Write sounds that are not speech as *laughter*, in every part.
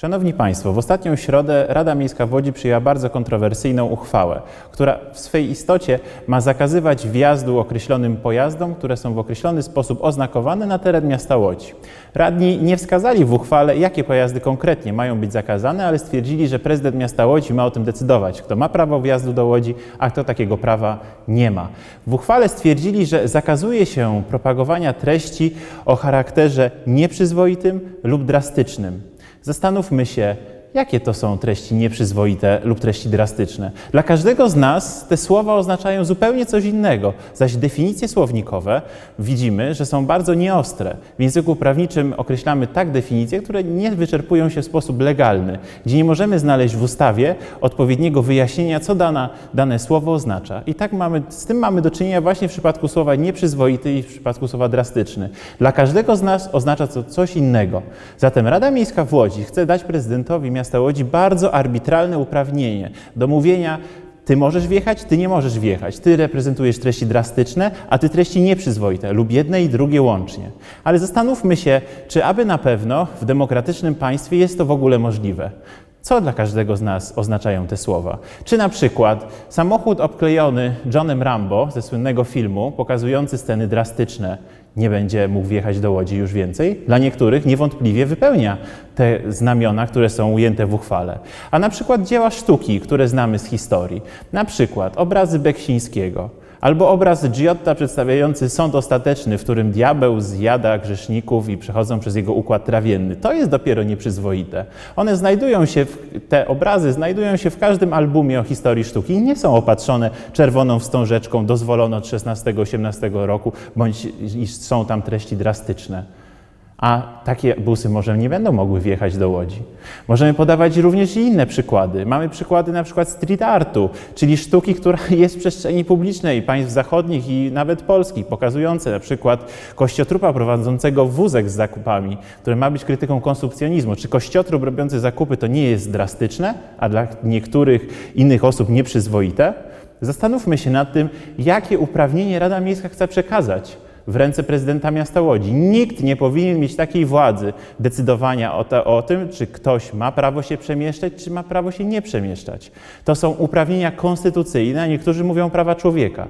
Szanowni Państwo, w ostatnią środę Rada Miejska w Łodzi przyjęła bardzo kontrowersyjną uchwałę, która w swej istocie ma zakazywać wjazdu określonym pojazdom, które są w określony sposób oznakowane na teren miasta Łodzi. Radni nie wskazali w uchwale, jakie pojazdy konkretnie mają być zakazane, ale stwierdzili, że prezydent miasta Łodzi ma o tym decydować, kto ma prawo wjazdu do Łodzi, a kto takiego prawa nie ma. W uchwale stwierdzili, że zakazuje się propagowania treści o charakterze nieprzyzwoitym lub drastycznym. Zastanówmy się, jakie to są treści nieprzyzwoite lub treści drastyczne. Dla każdego z nas te słowa oznaczają zupełnie coś innego, zaś definicje słownikowe widzimy, że są bardzo nieostre. W języku prawniczym określamy tak definicje, które nie wyczerpują się w sposób legalny, gdzie nie możemy znaleźć w ustawie odpowiedniego wyjaśnienia, co dana, dane słowo oznacza. I tak mamy, z tym mamy do czynienia właśnie w przypadku słowa nieprzyzwoity i w przypadku słowa drastyczny. Dla każdego z nas oznacza to coś innego. Zatem Rada Miejska w Łodzi chce dać prezydentowi Łodzi bardzo arbitralne uprawnienie do mówienia ty możesz wjechać, ty nie możesz wjechać. Ty reprezentujesz treści drastyczne, a ty treści nieprzyzwoite lub jedne i drugie łącznie. Ale zastanówmy się, czy aby na pewno w demokratycznym państwie jest to w ogóle możliwe. Co dla każdego z nas oznaczają te słowa? Czy na przykład samochód obklejony Johnem Rambo ze słynnego filmu, pokazujący sceny drastyczne, nie będzie mógł wjechać do Łodzi już więcej? Dla niektórych niewątpliwie wypełnia te znamiona, które są ujęte w uchwale. A na przykład dzieła sztuki, które znamy z historii. Na przykład obrazy Beksińskiego, Albo obraz Giotta przedstawiający sąd ostateczny, w którym diabeł zjada grzeszników i przechodzą przez jego układ trawienny. To jest dopiero nieprzyzwoite. One znajdują się, w, te obrazy znajdują się w każdym albumie o historii sztuki i nie są opatrzone czerwoną wstążeczką dozwolono od 16-18 roku, bądź są tam treści drastyczne. A takie busy może nie będą mogły wjechać do Łodzi. Możemy podawać również inne przykłady. Mamy przykłady na przykład street artu, czyli sztuki, która *laughs* jest w przestrzeni publicznej państw zachodnich i nawet polskich, pokazujące na przykład kościotrupa prowadzącego wózek z zakupami, który ma być krytyką konsumpcjonizmu. Czy kościotrup robiący zakupy to nie jest drastyczne, a dla niektórych innych osób nieprzyzwoite? Zastanówmy się nad tym, jakie uprawnienie Rada Miejska chce przekazać w ręce prezydenta miasta Łodzi. Nikt nie powinien mieć takiej władzy decydowania o, to, o, tym, czy ktoś ma prawo się przemieszczać, czy ma prawo się nie przemieszczać. To są uprawnienia konstytucyjne, a niektórzy mówią prawa człowieka.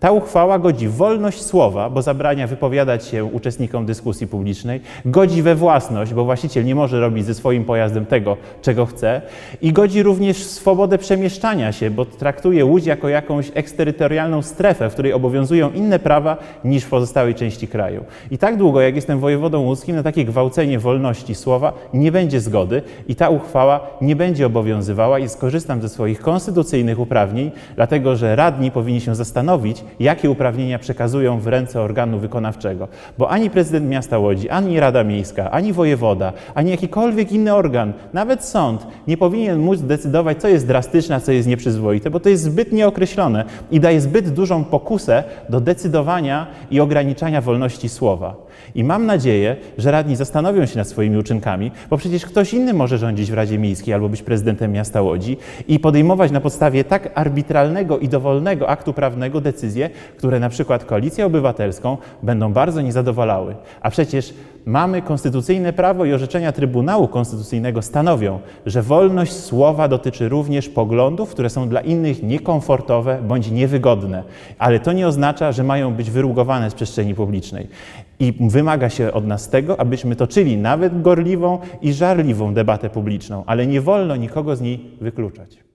Ta uchwała godzi wolność słowa, bo zabrania wypowiadać się uczestnikom dyskusji publicznej, godzi we własność, bo właściciel nie może robić ze swoim pojazdem tego, czego chce, i godzi również w swobodę przemieszczania się, bo traktuje Łódź jako jakąś eksterytorialną strefę, w której obowiązują inne prawa niż w pozostałej części kraju. I tak długo, jak jestem wojewodą łódzkim, na takie gwałcenie wolności słowa nie będzie zgody i ta uchwała nie będzie obowiązywała i skorzystam ze swoich konstytucyjnych uprawnień, dlatego że radni powinni się zastanowić, jakie uprawnienia przekazują w ręce organu wykonawczego. Bo ani prezydent miasta Łodzi, ani Rada Miejska, ani wojewoda, ani jakikolwiek inny organ, nawet sąd, nie powinien móc decydować, co jest drastyczne, a co jest nieprzyzwoite, bo to jest zbyt nieokreślone i daje zbyt dużą pokusę do decydowania i ograniczania wolności słowa. I mam nadzieję, że radni zastanowią się nad swoimi uczynkami, bo przecież ktoś inny może rządzić w Radzie Miejskiej albo być prezydentem miasta Łodzi i podejmować na podstawie tak arbitralnego i dowolnego aktu prawnego decyzje, które na przykład Koalicję Obywatelską będą bardzo niezadowalały. A przecież mamy konstytucyjne prawo i orzeczenia Trybunału Konstytucyjnego stanowią, że wolność słowa dotyczy również poglądów, które są dla innych niekomfortowe bądź niewygodne, ale to nie oznacza, że mają być wyrugowane z przestrzeni publicznej. I wymaga się od nas tego, abyśmy toczyli nawet gorliwą i żarliwą debatę publiczną, ale nie wolno nikogo z niej wykluczać.